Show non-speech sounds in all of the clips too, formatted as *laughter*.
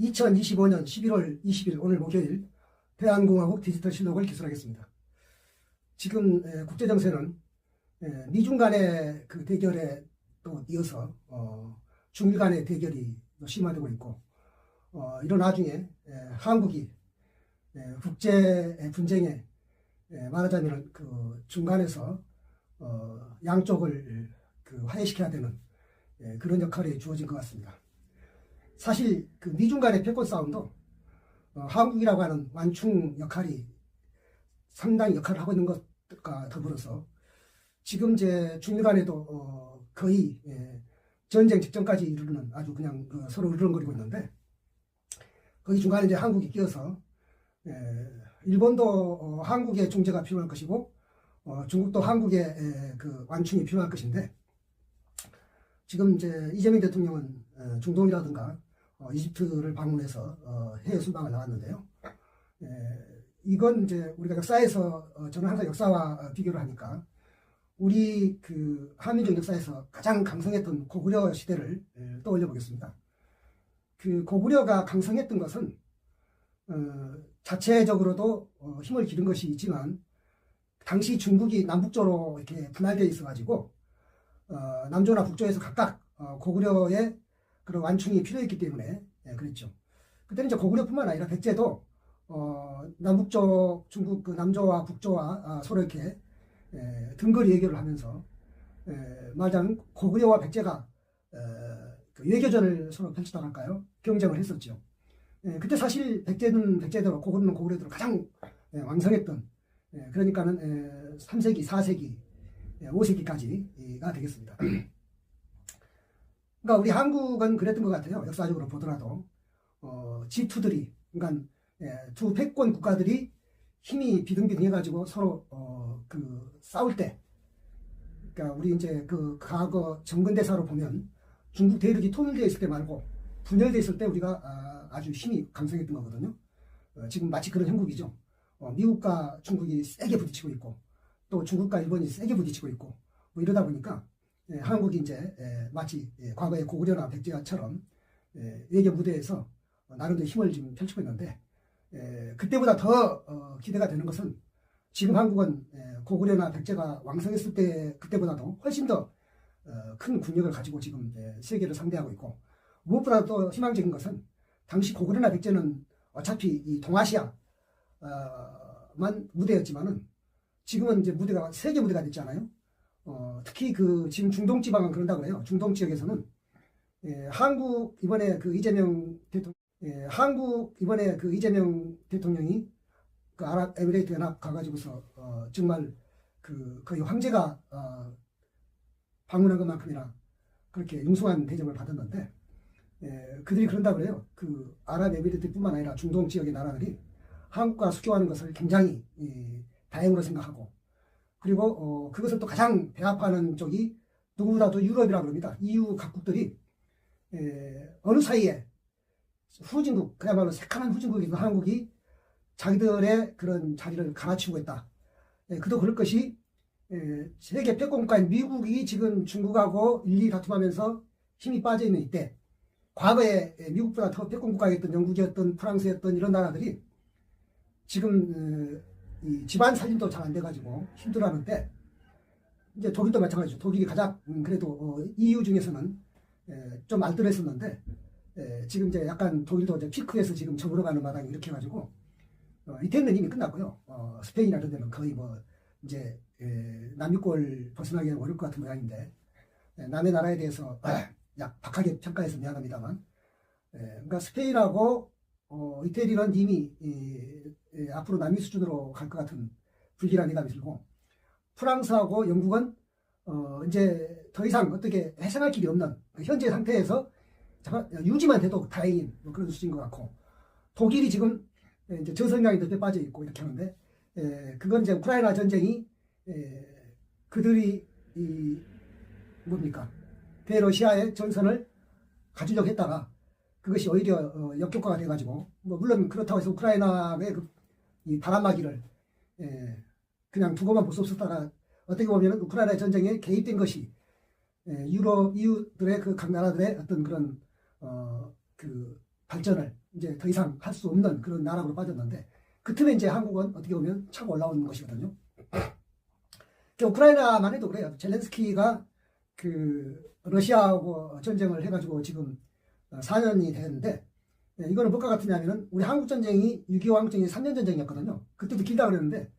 2025년 11월 20일 오늘 목요일 대한공화국 디지털 실록을 기술하겠습니다. 지금 에, 국제정세는 에, 미중 간의 그 대결에 또 이어서 어, 중일 간의 대결이 또 심화되고 있고 어, 이런 와중에 에, 한국이 에, 국제 분쟁에 에, 말하자면 그 중간에서 어, 양쪽을 그 화해시켜야 되는 에, 그런 역할이 주어진 것 같습니다. 사실 그 미중 간의 패권 싸움도 어, 한국이라고 하는 완충 역할이 상당히 역할을 하고 있는 것과 더불어서 지금 이제 중일 간에도 어, 거의 예, 전쟁 직전까지 이르는 아주 그냥 어, 서로 으르렁거리고 있는데 거기 중간에 이제 한국이 끼어서 예, 일본도 어, 한국의 중재가 필요할 것이고 어, 중국도 한국의 에, 그 완충이 필요할 것인데 지금 이제 이재명 대통령은 어, 중동이라든가 어, 이집트를 방문해서 어, 해외 순방을 나왔는데요. 에, 이건 이제 우리가 역사에서 어, 저는 항상 역사와 어, 비교를 하니까 우리 그 한민족 역사에서 가장 강성했던 고구려 시대를 에, 떠올려 보겠습니다. 그 고구려가 강성했던 것은 어, 자체적으로도 어, 힘을 기른 것이 있지만 당시 중국이 남북조로 이렇게 분할되어 있어가지고 어, 남조나 북조에서 각각 어, 고구려의 그런 완충이 필요했기 때문에 예, 그랬죠. 그때는 이제 고구려뿐만 아니라 백제도 어, 남북쪽 중국 그 남조와 북조와 아, 서로 이렇게 예, 등거리 외교를 하면서 예, 말하자면 고구려와 백제가 에, 그 외교전을 서로 펼치다 할까요? 경쟁을 했었죠. 예, 그때 사실 백제는 백제대로 고구려는 고구려대로 가장 예, 왕성했던 예, 그러니까는 에, 3세기, 4세기, 예, 5세기까지가 되겠습니다. 그러니까 우리 한국은 그랬던 것 같아요. 역사적으로 보더라도 어, G2들이 그러니까 예, 두 패권 국가들이 힘이 비등비등해가지고 서로 어, 그 싸울 때, 그러니까 우리 이제 그 과거 정근대사로 보면 중국 대륙이 통일되어 있을 때 말고 분열되어 있을 때 우리가 아, 아주 힘이 강성했던 거거든요. 어, 지금 마치 그런 형국이죠. 어, 미국과 중국이 세게 부딪히고 있고 또 중국과 일본이 세게 부딪히고 있고 뭐 이러다 보니까 예, 한국이 이제 예, 마치 예, 과거의 고구려나 백제처럼 예, 외교 무대에서 어, 나름대로 힘을 지금 펼치고 있는데 예, 그때보다 더 어, 기대가 되는 것은 지금 한국은 예, 고구려나 백제가 왕성했을 때 그때보다도 훨씬 더 어, 큰 군력을 가지고 지금 예, 세계를 상대하고 있고 무엇보다 또 희망적인 것은 당시 고구려나 백제는 어차피 이 동아시아 어, 만 무대였지만은 지금은 이제 무대가 세계 무대가 됐잖아요. 어, 특히 그 지금 중동 지방은 그런다고 해요. 중동 지역에서는 예, 한국 이번에 그 이재명 대통령 예, 한국 이번에 그 이재명 대통령이 그 아랍에미레이트 연합 가가지고서 어, 정말 그 거의 황제가 어, 방문한 것만큼이나 그렇게 융숭한 대접을 받았는데 예, 그들이 그런다 그래요. 그 아랍에미레이트뿐만 아니라 중동 지역의 나라들이 한국과 수교하는 것을 굉장히 이, 다행으로 생각하고 그리고 어, 그것을 또 가장 배합하는 쪽이 누구보다도 유럽이라고 합니다. EU 각국들이 에, 어느 사이에 후진국 그야말로 새카만 후진국에서 한국이 자기들의 그런 자리를 갈아치우고 있다. 에, 그도 그럴 것이 에, 세계 패권국가인 미국이 지금 중국하고 일리 다툼하면서 힘이 빠져 있는 이때 과거에 미국보다 더 패권국가였던 영국이었던 프랑스였던 이런 나라들이 지금 어, 이 집안 살림도 잘 안 돼가지고 힘들어하는데 이제 독일도 마찬가지죠. 독일이 가장 음, 그래도 어, EU 중에서는 에, 좀 알뜰했었는데 에, 지금 이제 약간 독일도 이제 피크에서 지금 접으러가는 마당에 이렇게 해가지고 어, 이태리는 이미 끝났고요. 어, 스페인이나 이런 데는 거의 뭐 이제 에, 남유골 벗어나기 어려울 것 같은 모양인데 에, 남의 나라에 대해서 *clears throat* 약 박하게 평가해서 미안합니다만 에, 그러니까 스페인하고 어, 이태리는 이미 이, 이, 앞으로 남미 수준으로 갈 것 같은 불길한 예감이 들고 프랑스하고 영국은 어, 이제 더 이상 어떻게 해상할 길이 없는 그 현재 상태에서 유지만 돼도 다행인 뭐 그런 수준인 것 같고 독일이 지금 이제 저성장이 늪에 빠져 있고 이렇게 하는데 에, 그건 이제 우크라이나 전쟁이 에, 그들이 이 뭡니까? 대러시아의 전선을 가지려고 했다가 그것이 오히려 어, 역효과가 돼가지고 뭐 물론 그렇다고 해서 우크라이나의 그, 이 바람막이를 예, 그냥 두고만 볼 수 없었다가 어떻게 보면 우크라이나 전쟁에 개입된 것이 예, 유럽 이웃들의 그 각 나라들의 어떤 그런 어, 그 발전을 이제 더 이상 할 수 없는 그런 나라로 빠졌는데 그 틈에 이제 한국은 어떻게 보면 차고 올라오는 것이거든요. 그 우크라이나만 해도 그래요. 젤렌스키가 그 러시아하고 전쟁을 해가지고 지금 4년이 됐는데 예, 이거는 뭐가 같으냐면은 우리 한국 전쟁이 6.25 한국 전쟁이 3년 전쟁이었거든요. 그때도 길다 그랬는데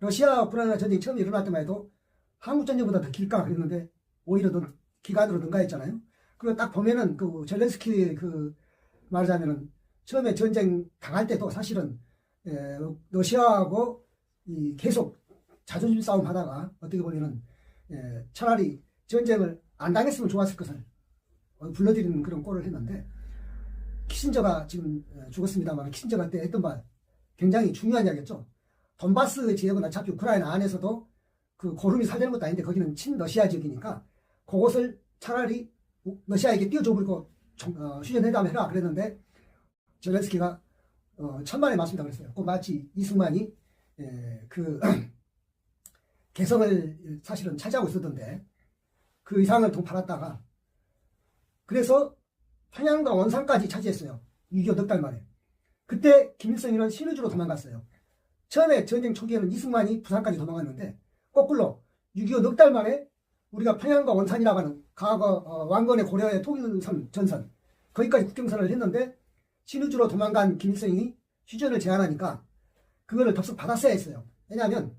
러시아 우크라이나 전쟁이 처음에 일어날 때만 해도 한국 전쟁보다 더 길까 그랬는데 오히려 더 기간으로 능가했잖아요. 그리고 딱 보면은 그 젤렌스키 그 말하자면은 처음에 전쟁 당할 때도 사실은 예, 러시아하고 이 계속 자존심 싸움 하다가 어떻게 보면은 예, 차라리 전쟁을 안 당했으면 좋았을 것을 어, 불러들이는 그런 꼴을 했는데 키신저가 지금 어, 죽었습니다만 키신저가 때 했던 말 굉장히 중요한 이야기였죠. 돈바스 지역은 어차피 우크라이나 안에서도 그 고름이 살되는 것도 아닌데 거기는 친러시아 지역이니까 그것을 차라리 우- 러시아에게 띄워줘버리고 정- 어, 휴전회담 해라 그랬는데 젤렌스키가 어, 천만에 맞습니다 그랬어요. 그 마치 이승만이 에, 그 *clears throat* 개성을 사실은 차지하고 있었던데 그 이상을 동팔았다가 그래서 평양과 원산까지 차지했어요. 6.25 넉달 만에. 그때 김일성이는 신의주로 도망갔어요. 처음에 전쟁 초기에는 이승만이 부산까지 도망갔는데 거꾸로 6.25 넉 달 만에 우리가 평양과 원산이라고 하는 과거 어, 왕건의 고려의 통일선 전선 거기까지 국경선을 했는데 신의주로 도망간 김일성이 휴전을 제안하니까 그거를 덥석 받았어야 했어요. 왜냐하면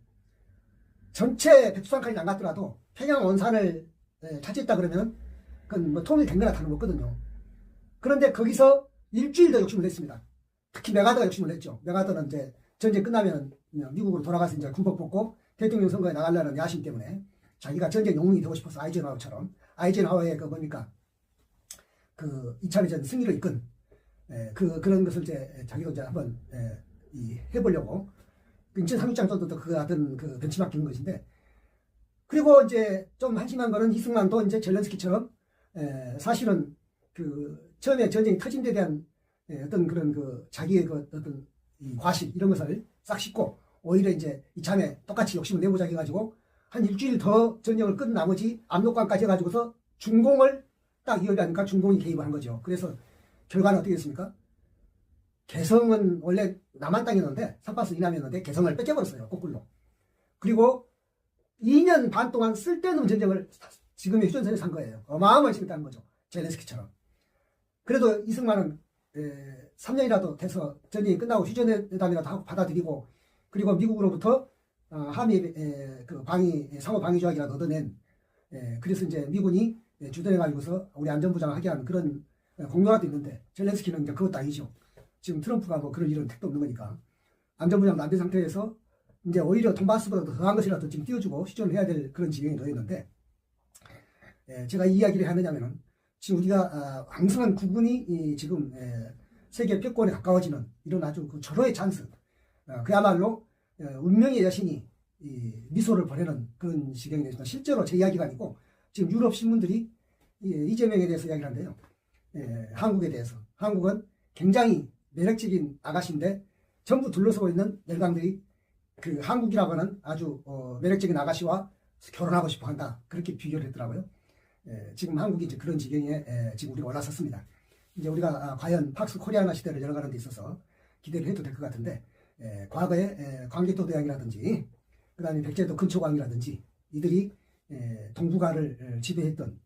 전체 백두산까지 안 갔더라도 평양 원산을 예, 차지했다 그러면 그건 뭐 통일된 거나 다름없거든요. 그런데 거기서 일주일 더 욕심을 냈습니다. 특히 메가더가 욕심을 냈죠. 메가더는 이제 전쟁 끝나면 미국으로 돌아가서 이제 군복 벗고 대통령 선거에 나가려는 야심 때문에 자기가 전쟁 영웅이 되고 싶어서 아이젠하워처럼 아이젠하워의 그 뭡니까 그 2차 대전 승리를 이끈 예, 그 그런 것을 이제 자기도 이제 한번 예, 이 해보려고 그 인천 상륙장 정도도 그 하던 그 벤치마킹인 것인데 그리고 이제 좀 한심한 거는 이승만도 이제 젤렌스키처럼 에, 사실은 그 처음에 전쟁이 터진 데 대한 에, 어떤 그런 그 자기의 그 어떤 이 과실 이런 것을 싹 씻고 오히려 이제 이참에 똑같이 욕심을 내보자 해가지고 한 일주일 더 전쟁을 끝 나머지 압록강까지 해가지고서 중공을 딱 이어가니까 중공이 개입을 한 거죠. 그래서 결과는 어떻게 됐습니까? 개성은 원래 남한 땅이었는데 삼파스 이남이었는데 개성을 뺏겨버렸어요. 거꾸로. 그리고 2년 반 동안 쓸데없는 전쟁을 지금의 휴전선에 산 거예요. 어마어마하게 재밌다는 거죠. 젤렌스키처럼. 그래도 이승만은 에, 3년이라도 돼서 전쟁이 끝나고 휴전회담이라도 하고 받아들이고 그리고 미국으로부터 어, 한미 에, 그 방위 상호 방위 조약이라도 얻어낸 에, 그래서 이제 미군이 에, 주둔해 가지고서 우리 안전보장을 하게 하는 그런 에, 공로가 있는데 젤렌스키는 이제 그것도 아니죠. 지금 트럼프가 뭐 그런 일은 택도 없는 거니까 안전보장도 안된 상태에서 이제 오히려 돈바스보다 더 더한 것이라도 지금 띄워주고 시전을 해야 될 그런 지경이 놓였는데 예, 제가 이 이야기를 하느냐면은 지금 우리가 아, 왕성한 국군이 이 지금 예, 세계 패권에 가까워지는 이런 아주 그 절호의 찬스 어, 그야말로 예, 운명의 여신이 이 미소를 보내는 그런 지경이 되습니다 실제로 제 이야기가 아니고 지금 유럽 신문들이 이, 이재명에 대해서 이야기를. 예, 한국에 대해서 한국은 굉장히 매력적인 아가씨인데 전부 둘러서고 있는 열강들이 그 한국이라고 하는 아주 어, 매력적인 아가씨와 결혼하고 싶어 한다. 그렇게 비교를 했더라고요. 예, 지금 한국이 이제 그런 지경에 예, 지금 우리가 올라섰습니다. 이제 우리가 아, 과연 팍스 코리아나 시대를 열어가는 데 있어서 기대를 해도 될 것 같은데 예, 과거에 예, 광개토 대왕이라든지 그 다음에 백제도 근초광이라든지 이들이 예, 동북아를 예, 지배했던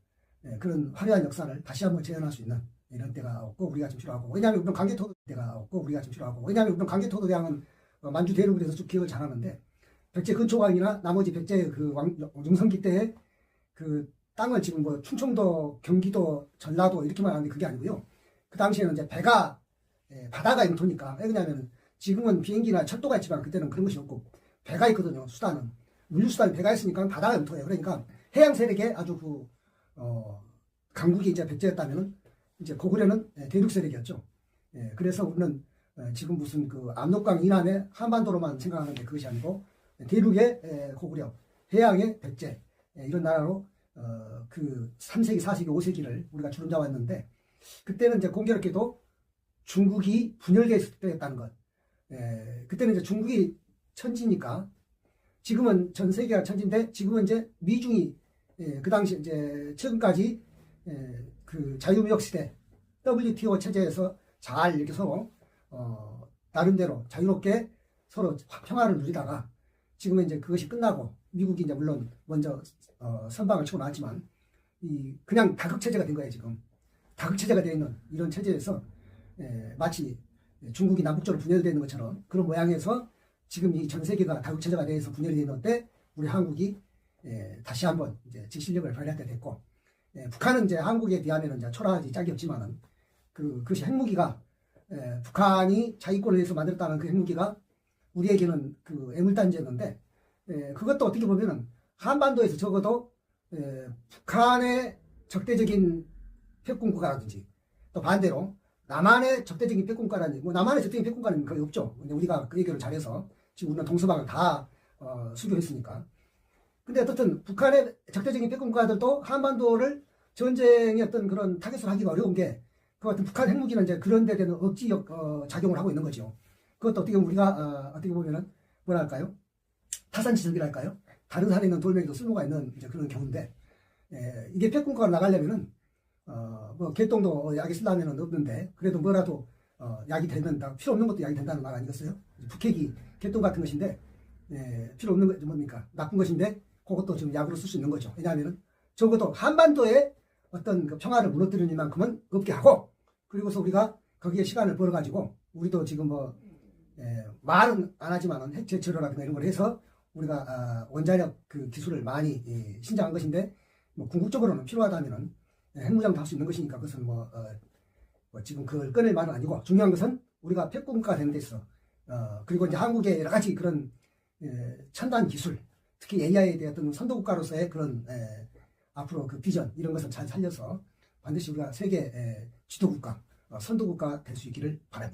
예, 그런 화려한 역사를 다시 한번 재현할 수 있는 이런 때가 없고 우리가 좀 필요하고 왜냐하면 우리는 광개토 때가 없고 우리가 좀 필요하고 왜냐하면 우리는 광개토 대왕은 어, 만주 대륙에 서 쭉 기억을 잘하는데 백제 근초광이나 나머지 백제 그 왕, 용성기 때의 그 땅을 지금 뭐 충청도, 경기도, 전라도 이렇게만 하는데 그게 아니고요. 그 당시에는 이제 배가 예, 바다가 영토니까 왜 그러냐면 지금은 비행기나 철도가 있지만 그때는 그런 것이 없고 배가 있거든요. 수단은 물류 수단이 배가 있으니까 바다가 영토예요. 그러니까 해양 세력의 아주 그 어, 강국이 이제 백제였다면은 이제 고구려는 예, 대륙 세력이었죠. 예, 그래서 우리는 어, 지금 무슨 그 압록강 이남의 한반도로만 생각하는데 그것이 아니고 대륙의 에, 고구려, 해양의 백제 에, 이런 나라로 어, 그 3세기, 4세기, 5세기를 우리가 주름 잡았는데 그때는 이제 공교롭게도 중국이 분열돼 있을 때였다는 것. 에, 그때는 이제 중국이 천지니까 지금은 전 세계가 천지인데 지금은 이제 미중이 에, 그 당시 이제 최근까지 에, 그 자유무역 시대 WTO 체제에서 잘 이렇게 서로 어, 나름대로 자유롭게 서로 평화를 누리다가 지금은 이제 그것이 끝나고 미국이 이제 물론 먼저 어, 선방을 치고 나왔지만 이 그냥 다극 체제가 된 거예요 지금. 다극 체제가 되어 있는 이런 체제에서 에, 마치 중국이 남북적으로 분열되는 것처럼 그런 모양에서 지금 이 전 세계가 다극 체제가 되어서 분열이 되는데 우리 한국이 에, 다시 한번 이제 지 실력을 발휘할 때 됐고 에, 북한은 이제 한국에 비하면 이제 초라하지 짝이 없지만은 그 그것이 핵무기가 에, 북한이 자기권을 위해서 만들었다는 그 핵무기가 우리에게는 그 애물단지였는데 에, 그것도 어떻게 보면은 한반도에서 적어도 에, 북한의 적대적인 패권국가라든지 또 반대로 남한의 적대적인 패권국가라든지 뭐 남한의 적대적인 패권국가는 거의 없죠. 근데 우리가 그 얘기를 잘해서 지금 우리는 동서방을 다 어, 수교했으니까. 근데 어떻든 북한의 적대적인 패권국가들도 한반도를 전쟁의 어떤 그런 타겟을 하기가 어려운 게 그 같은 북한 핵무기는 이제 그런 데 대한 억지 역, 어, 작용을 하고 있는 거죠. 그것도 어떻게 우리가 어, 어떻게 보면은 뭐랄까요? 타산지석이랄까요? 다른 산에 있는 돌멩이도 쓸모가 있는 이제 그런 경우인데 예, 이게 패권국가로 나가려면은 어, 뭐 개똥도 약이 쓰려면은 없는데 그래도 뭐라도 어, 약이 되면 다 필요 없는 것도 약이 된다는 말 아니겠어요? 북핵이 개똥 같은 것인데 예, 필요 없는 거 뭡니까? 나쁜 것인데 그것도 지금 약으로 쓸 수 있는 거죠. 왜냐하면은 적어도 한반도에 어떤 그 평화를 무너뜨리는 만큼은 없게 하고 그리고서 우리가 거기에 시간을 벌어가지고 우리도 지금 뭐 예, 말은 안 하지만은 핵 제철이라든가 이런 걸 해서 우리가 아, 원자력 그 기술을 많이 예, 신장한 것인데 뭐 궁극적으로는 필요하다면은 예, 핵무장도 할 수 있는 것이니까 그것은 뭐, 어, 뭐 지금 그걸 꺼낼 말은 아니고 중요한 것은 우리가 핵국가가 되는 데 있어 어, 그리고 이제 한국의 여러 가지 그런 예, 첨단 기술 특히 AI에 대한 어떤 선도국가로서의 그런 예, 앞으로 그 비전 이런 것을 잘 살려서 반드시 우리가 세계 에, 지도국가, 어, 선도국가 될 수 있기를 바랍니다.